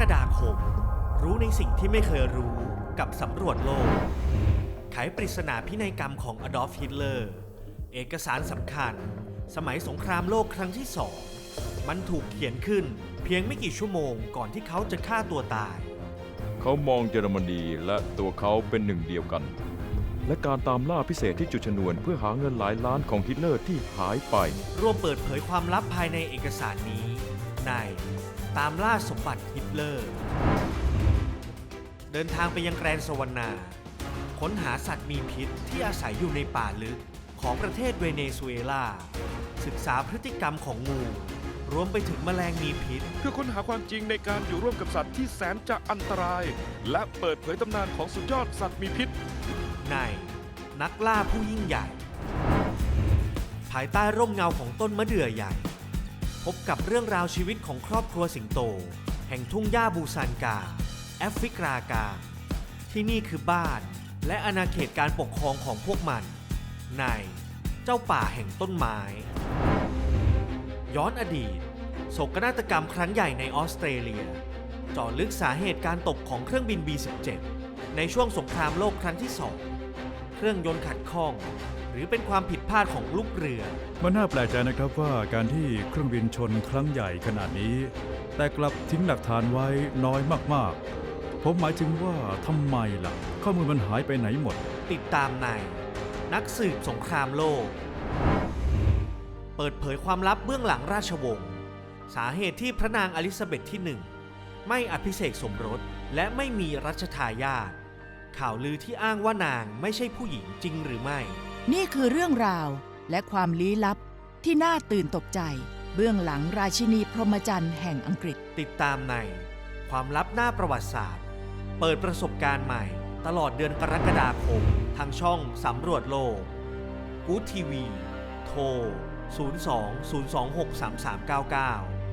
กฎาคม รู้ในสิ่งที่ไม่เคยรู้กับสำรวจโลก ไขปริศนาพินัยกรรมของอดอล์ฟฮิตเลอร์ เอกสารสำคัญ สมัยสงครามโลกครั้งที่สอง มันถูกเขียนขึ้นเพียงไม่กี่ชั่วโมงก่อนที่เขาจะฆ่าตัวตาย เขามองเยอรมนีและตัวเขาเป็นหนึ่งเดียวกัน และการตามล่าพิเศษที่จุดชนวนเพื่อหาเงินหลายล้านของฮิตเลอร์ที่หายไป ร่วมเปิดเผยความลับภายในเอกสารนี้ใน ตามล่าสมบัติฮิตเลอร์ เดินทางไปยังแกรนด์สวรรณาค้นหาสัตว์มีพิษที่อาศัยอยู่ในป่าลึกของประเทศเวเนซุเอลา ศึกษาพฤติกรรมของงู รวมไปถึงแมลงมีพิษ เพื่อค้นหาความจริงในการอยู่ร่วมกับสัตว์ที่แสนจะอันตราย และเปิดเผยตำนานของสุดยอดสัตว์มีพิษ ในนักล่าผู้ยิ่งใหญ่ ภายใต้ร่มเงาของต้นมะเดื่อใหญ่ พบกับเรื่องราวชีวิตของครอบครัวสิงโต แห่งทุ่งหญ้าบูซานกา แอฟริกากา ที่นี่คือบ้าน และอาณาเขตการปกครองของพวกมัน ในเจ้าป่าแห่งต้นไม้ ย้อนอดีต โศกนาฏกรรมครั้งใหญ่ในออสเตรเลียจาะลึกสาเหตุการตกของเครื่องบิน B-17 ในช่วงสงครามโลกครั้งที่สองเครื่องยนต์ขัดข้อง หรือเป็นความผิดพลาดของลูกเรือ มันน่าแปลกใจนะครับว่าการที่เครื่องบินชนครั้งใหญ่ขนาดนี้ แต่กลับทิ้งหลักฐานไว้น้อยมากๆ ผมหมายถึงว่าทำไมล่ะ ข้อมูลมันหายไปไหนหมด ติดตามในนักสืบสงครามโลก เปิดเผยความลับเบื้องหลังราชวงศ์สาเหตุที่พระนางอลิซาเบธที่หนึ่งไม่อภิเษกสมรสและไม่มีรัชทายาทข่าวลือที่อ้างว่านางไม่ใช่ผู้หญิงจริงหรือไม่ นี่คือเรื่องราวและความลี้ลับที่น่าตื่นตกใจ เบื้องหลังราชินีพรหมจรรย์แห่งอังกฤษ ติดตามในความลับหน้าประวัติศาสตร์ เปิดประสบการณ์ใหม่ ตลอดเดือนกรกฎาคม ทางช่องสำรวจโลกกู๊ดทีวี โทร 02 026 3399